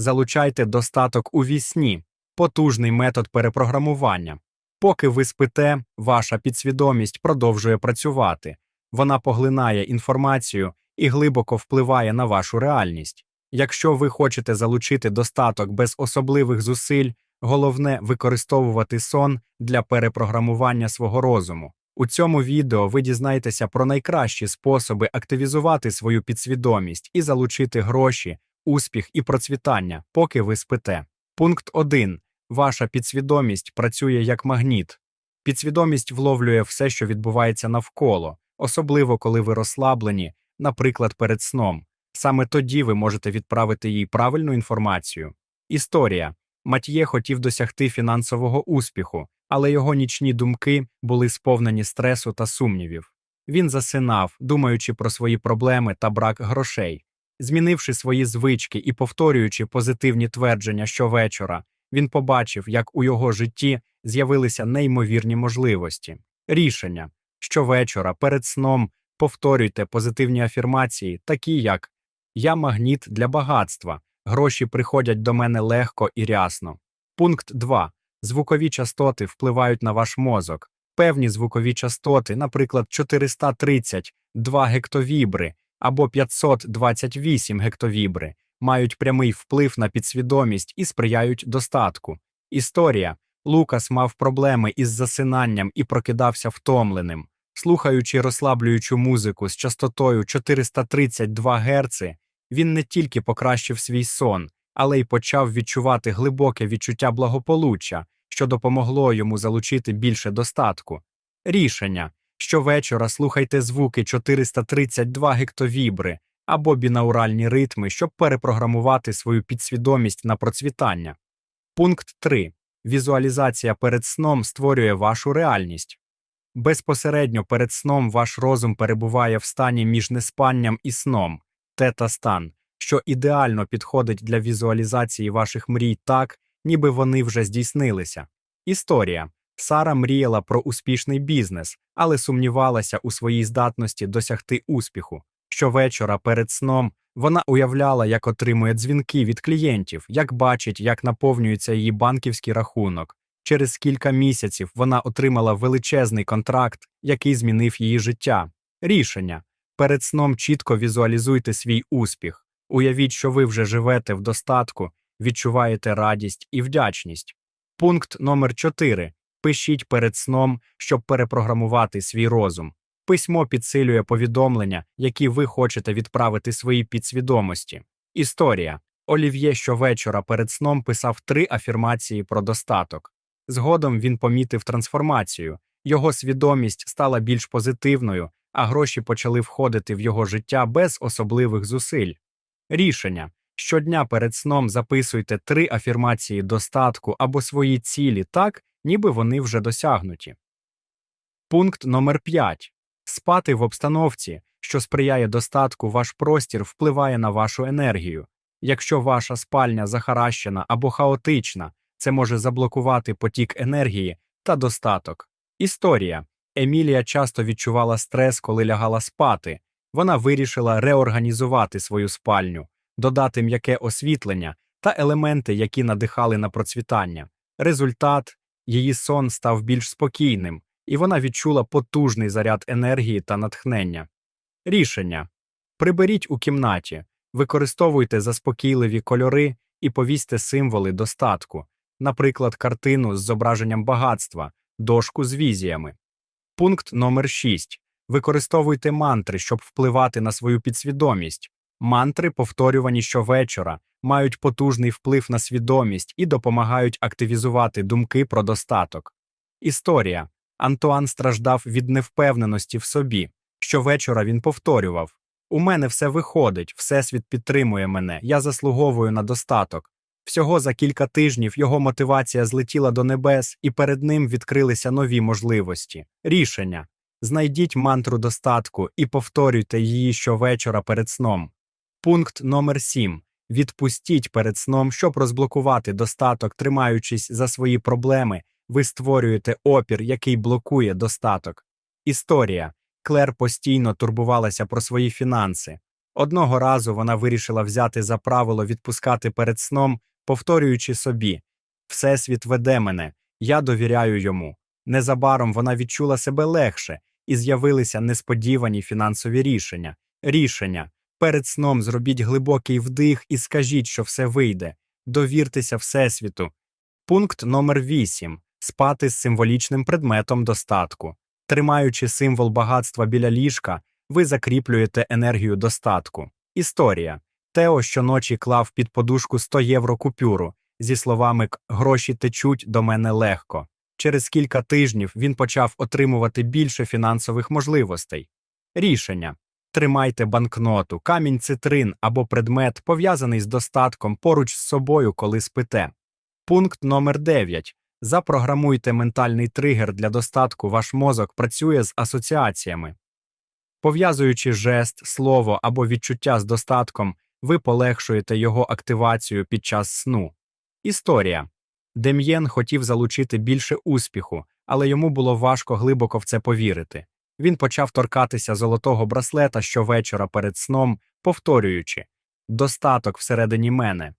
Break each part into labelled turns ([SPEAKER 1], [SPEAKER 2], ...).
[SPEAKER 1] Залучайте достаток у вісні, потужний метод перепрограмування. Поки ви спите, ваша підсвідомість продовжує працювати. Вона поглинає інформацію і глибоко впливає на вашу реальність. Якщо ви хочете залучити достаток без особливих зусиль, головне використовувати сон для перепрограмування свого розуму. У цьому відео ви дізнаєтеся про найкращі способи активізувати свою підсвідомість і залучити гроші, успіх і процвітання, поки ви спите. Пункт 1. Ваша підсвідомість працює як магніт. Підсвідомість вловлює все, що відбувається навколо, особливо коли ви розслаблені, наприклад, перед сном. Саме тоді ви можете відправити їй правильну інформацію. Історія. Матьє хотів досягти фінансового успіху, але його нічні думки були сповнені стресу та сумнівів. Він засинав, думаючи про свої проблеми та брак грошей. Змінивши свої звички і повторюючи позитивні твердження щовечора, він побачив, як у його житті з'явилися неймовірні можливості. Рішення щовечора перед сном повторюйте позитивні афірмації, такі як Я магніт для багатства, гроші приходять до мене легко і рясно. Пункт 2. Звукові частоти впливають на ваш мозок. Певні звукові частоти, наприклад, 432 гектовібри або 528 гектовібри, мають прямий вплив на підсвідомість і сприяють достатку. Історія Лукас мав проблеми із засинанням і прокидався втомленим. Слухаючи розслаблюючу музику з частотою 432 Гц, він не тільки покращив свій сон, але й почав відчувати глибоке відчуття благополуччя, що допомогло йому залучити більше достатку. Рішення щовечора слухайте звуки 432 гектовібри або бінауральні ритми, щоб перепрограмувати свою підсвідомість на процвітання. Пункт 3. Візуалізація перед сном створює вашу реальність. Безпосередньо перед сном ваш розум перебуває в стані між неспанням і сном, тета-стан, що ідеально підходить для візуалізації ваших мрій так, ніби вони вже здійснилися. Історія Сара мріяла про успішний бізнес, але сумнівалася у своїй здатності досягти успіху. Щовечора перед сном вона уявляла, як отримує дзвінки від клієнтів, як бачить, як наповнюється її банківський рахунок. Через кілька місяців вона отримала величезний контракт, який змінив її життя. Рішення перед сном чітко візуалізуйте свій успіх. Уявіть, що ви вже живете в достатку, відчуваєте радість і вдячність. Пункт номер 4. Пишіть перед сном, щоб перепрограмувати свій розум. Письмо підсилює повідомлення, які ви хочете відправити своїй підсвідомості. Історія Олів'є щовечора перед сном писав три афірмації про достаток. Згодом він помітив трансформацію, його свідомість стала більш позитивною, а гроші почали входити в його життя без особливих зусиль. Рішення щодня перед сном записуйте три афірмації достатку або свої цілі так, ніби вони вже досягнуті. Пункт номер 5. Спати в обстановці, що сприяє достатку, ваш простір впливає на вашу енергію. Якщо ваша спальня захаращена або хаотична, це може заблокувати потік енергії та достаток. Історія Емілія часто відчувала стрес, коли лягала спати. Вона вирішила реорганізувати свою спальню, додати м'яке освітлення та елементи, які надихали на процвітання. Результат її сон став більш спокійним, і вона відчула потужний заряд енергії та натхнення. Рішення приберіть у кімнаті, використовуйте заспокійливі кольори і повісьте символи достатку, наприклад, картину з зображенням багатства, дошку з візіями. Пункт номер 6. Використовуйте мантри, щоб впливати на свою підсвідомість. Мантри, повторювані щовечора, мають потужний вплив на свідомість і допомагають активізувати думки про достаток. Історія Антуан страждав від невпевненості в собі. Щовечора він повторював У мене все виходить, Всесвіт підтримує мене, я заслуговую на достаток. Всього за кілька тижнів його мотивація злетіла до небес, і перед ним відкрилися нові можливості. Рішення знайдіть мантру достатку і повторюйте її щовечора перед сном. Пункт номер 7. Відпустіть перед сном, щоб розблокувати достаток, тримаючись за свої проблеми, ви створюєте опір, який блокує достаток. Історія Клер постійно турбувалася про свої фінанси. Одного разу вона вирішила взяти за правило відпускати перед сном, повторюючи собі Всесвіт веде мене, я довіряю йому. Незабаром вона відчула себе легше і з'явилися несподівані фінансові рішення. Рішення перед сном зробіть глибокий вдих і скажіть, що все вийде. Довіртеся Всесвіту. Пункт номер 8. Спати з символічним предметом достатку. Тримаючи символ багатства біля ліжка, ви закріплюєте енергію достатку. Історія. Тео щоночі клав під подушку 100 євро купюру зі словами «К- гроші течуть до мене легко. Через кілька тижнів він почав отримувати більше фінансових можливостей. Рішення. Тримайте банкноту, камінь цитрин або предмет, пов'язаний з достатком поруч з собою, коли спите. Пункт номер 9. Запрограмуйте ментальний тригер для достатку. Ваш мозок працює з асоціаціями. Пов'язуючи жест, слово або відчуття з достатком, ви полегшуєте його активацію під час сну. Історія. Дем'єн хотів залучити більше успіху, але йому було важко глибоко в це повірити. Він почав торкатися золотого браслета щовечора перед сном, повторюючи достаток всередині мене.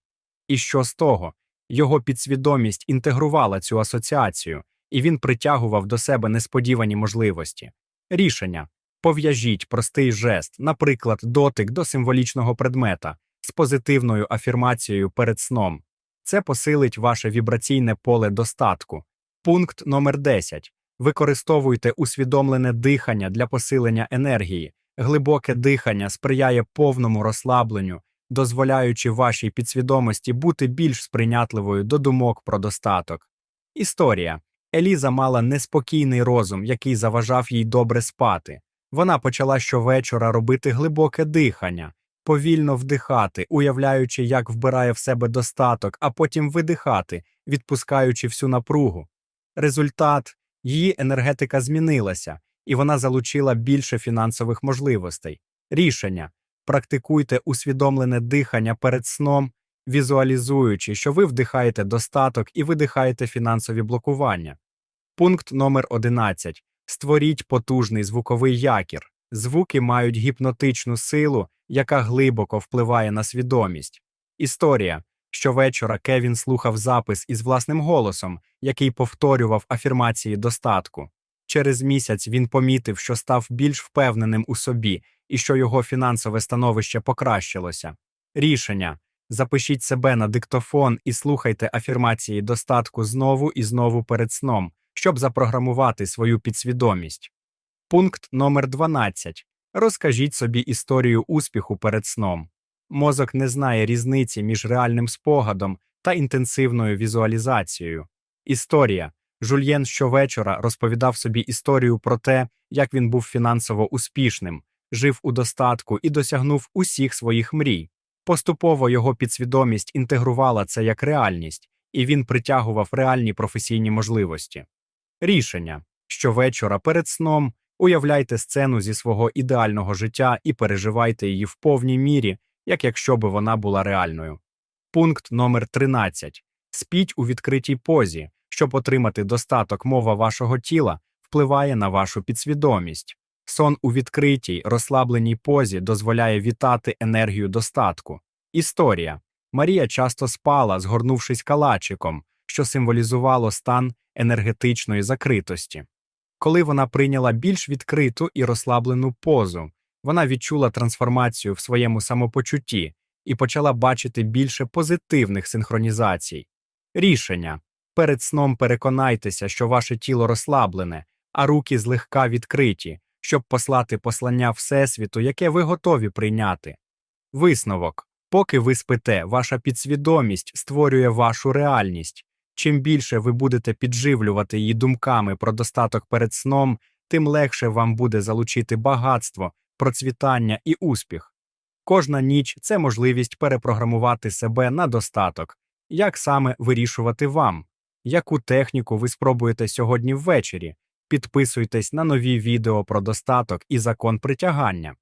[SPEAKER 1] І що з того? Його підсвідомість інтегрувала цю асоціацію, і він притягував до себе несподівані можливості. Рішення пов'яжіть простий жест, наприклад, дотик до символічного предмета з позитивною афірмацією перед сном. Це посилить ваше вібраційне поле достатку. Пункт номер 10. Використовуйте усвідомлене дихання для посилення енергії. Глибоке дихання сприяє повному розслабленню, дозволяючи вашій підсвідомості бути більш сприйнятливою до думок про достаток. Історія. Еліза мала неспокійний розум, який заважав їй добре спати. Вона почала щовечора робити глибоке дихання, повільно вдихати, уявляючи, як вбирає в себе достаток, а потім видихати, відпускаючи всю напругу. Результат її енергетика змінилася, і вона залучила більше фінансових можливостей. Рішення практикуйте усвідомлене дихання перед сном, візуалізуючи, що ви вдихаєте достаток і видихаєте фінансові блокування. Пункт номер 11. Створіть потужний звуковий якір. Звуки мають гіпнотичну силу, яка глибоко впливає на свідомість. Історія. Щовечора Кевін слухав запис із власним голосом, який повторював афірмації достатку. Через місяць він помітив, що став більш впевненим у собі і що його фінансове становище покращилося. Рішення запишіть себе на диктофон і слухайте афірмації достатку знову і знову перед сном, щоб запрограмувати свою підсвідомість. Пункт номер 12. Розкажіть собі історію успіху перед сном. Мозок не знає різниці між реальним спогадом та інтенсивною візуалізацією. Історія. Жульєн щовечора розповідав собі історію про те, як він був фінансово успішним, жив у достатку і досягнув усіх своїх мрій. Поступово його підсвідомість інтегрувала це як реальність, і він притягував реальні професійні можливості. Рішення щовечора перед сном уявляйте сцену зі свого ідеального життя і переживайте її в повній мірі, як якщо би вона була реальною. Пункт номер 13. Спіть у відкритій позі, щоб отримати достаток мова вашого тіла, впливає на вашу підсвідомість. Сон у відкритій, розслабленій позі дозволяє вітати енергію достатку. Історія. Марія часто спала, згорнувшись калачиком, що символізувало стан енергетичної закритості. Коли вона прийняла більш відкриту і розслаблену позу, вона відчула трансформацію в своєму самопочутті і почала бачити більше позитивних синхронізацій. Рішення перед сном переконайтеся, що ваше тіло розслаблене, а руки злегка відкриті, щоб послати послання Всесвіту, яке ви готові прийняти. Висновок поки ви спите, ваша підсвідомість створює вашу реальність. Чим більше ви будете підживлювати її думками про достаток перед сном, тим легше вам буде залучити багатство, процвітання і успіх. Кожна ніч це можливість перепрограмувати себе на достаток, як саме вирішувати вам, яку техніку ви спробуєте сьогодні ввечері. Підписуйтесь на нові відео про достаток і закон притягання.